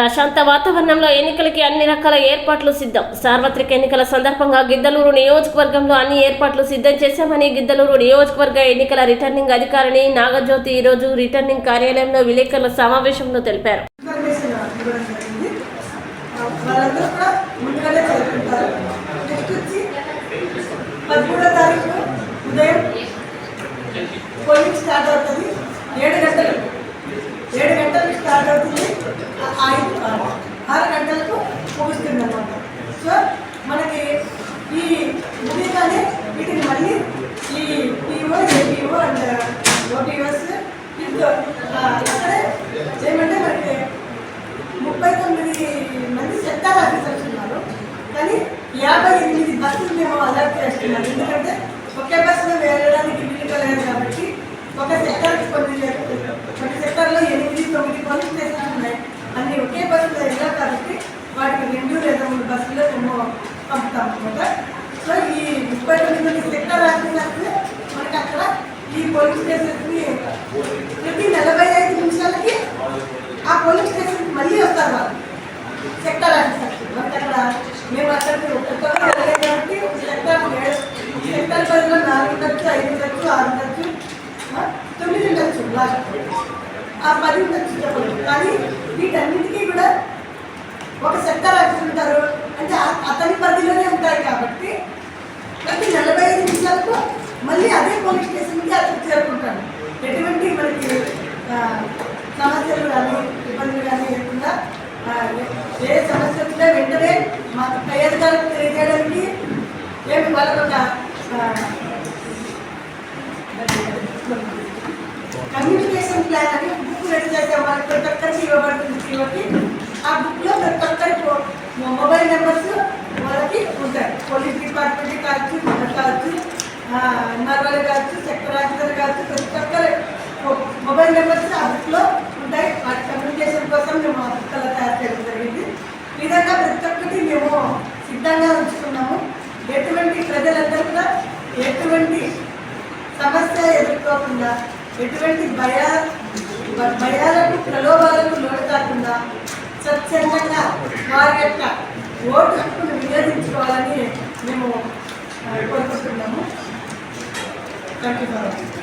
ప్రశాంత వాతావరణంలో ఎన్నికలకి అన్ని రకాల ఏర్పాట్లు సిద్ధం. సార్వత్రిక ఎన్నికల సందర్భంగా గిద్దలూరు నియోజకవర్గంలో అన్ని ఏర్పాట్లు సిద్ధం చేశామని గిద్దలూరు నియోజకవర్గ ఎన్నికల రిటర్నింగ్ అధికారిని నాగజ్యోతి ఈరోజు రిటర్నింగ్ కార్యాలయంలో విలేకరుల సమావేశంలో తెలిపారు. ఉదయం ఏమంటే మనకి ముప్పై తొమ్మిది మంది సెక్టార్ ఆఫీసర్స్ ఉన్నారు. కానీ యాభై ఎనిమిది బస్సులు మేము అలర్ట్ చేస్తున్నాం. ఎందుకంటే ఒకే బస్సులో వెళ్ళడానికి వీలు కాబట్టి ఒక సెక్టార్కి కొన్ని ఒక సెక్టార్లో ఎనిమిది తొమ్మిది పోలీస్ స్టేషన్స్ ఉన్నాయి. అన్ని ఒకే బస్సులో వెళ్ళాం కాబట్టి వాటికి రెండు లేదా మూడు బస్సులో మేము పంపుతాం అనమాట సో ఈ ముప్పై తొమ్మిది మంది సెక్టార్ ఆఫీసర్స్ మనకి అక్కడ ఈ పోలీస్ స్టేషన్కి ప్రతి నలభై ఐదు నిమిషాలకి ఆ పోలీస్ స్టేషన్కి మళ్ళీ వస్తారు వాళ్ళు. సెక్టర్ ఆఫీసర్స్ మనకి అక్కడ మేము అక్కడికి ఒక్కొక్కరు వెళ్ళలేదు కాబట్టి ఒక సెక్టర్ ఏడు సెక్టర్ పదిలో నాలుగు ఖర్చు ఐదు ఖర్చు ఆరు ఖర్చు తొమ్మిది ఖర్చు లాస్ట్ ఆ పది ఖర్చు చెప్పలేదు కానీ వీటన్నిటికీ కూడా ఒక సెక్టర్ ఆఫీసర్ ఉంటారు. అంటే అతని పరిధిలోనే ఉంటాయి కాబట్టి ప్రతి నలభై ఐదు నిమిషాలకు మళ్ళీ అదే పోలీస్ స్టేషన్కి అతను చేరుకుంటాడు ఎటువంటి మనకి ఆ, సమస్యలు కానీ ఇబ్బందులు కానీ లేకుండా ఏ సమస్య వచ్చినా వెంటనే మా పై అధికారులకు తెలియజేయడానికి ఏమి వాళ్ళకు ఒక కమ్యూనికేషన్ ప్లాన్ అని బుక్ రెడీ చేసాం వాళ్ళకి ప్రతి ఒక్కరికి ఇవ్వబడుతుంది కాబట్టి ఆ బుక్లో ప్రతి ఒక్కరికి మొబైల్ నెంబర్స్ వాళ్ళకి ఉంటాయి. పోలీస్ డిపార్ట్మెంట్ కావచ్చు కావచ్చు నర్వల్ కావచ్చు సెక్టర్ ఆఫీసర్ కావచ్చు ప్రతి ఒక్కరి మొబైల్ నెంబర్స్ ఆ బుక్లో ఉంటాయి వాటి కమ్యూనికేషన్ కోసం మేము ఆ బుక్ అలా తయారు చేయడం జరిగింది ఈ విధంగా ప్రతి ఒక్కటి మేము సిద్ధంగా ఉంచుకున్నాము ఎటువంటి ప్రజలందరూ కూడా ఎటువంటి సమస్య ఎదుర్కోకుండా ఎటువంటి భయ భ- భయాలకు ప్రలోభాలకు లోటు కాకుండా స్వచ్ఛందంగా వారి యొక్క ఓటు హక్కును వినియోగించుకోవాలని మేము కోరుకుంటున్నాము. Thank you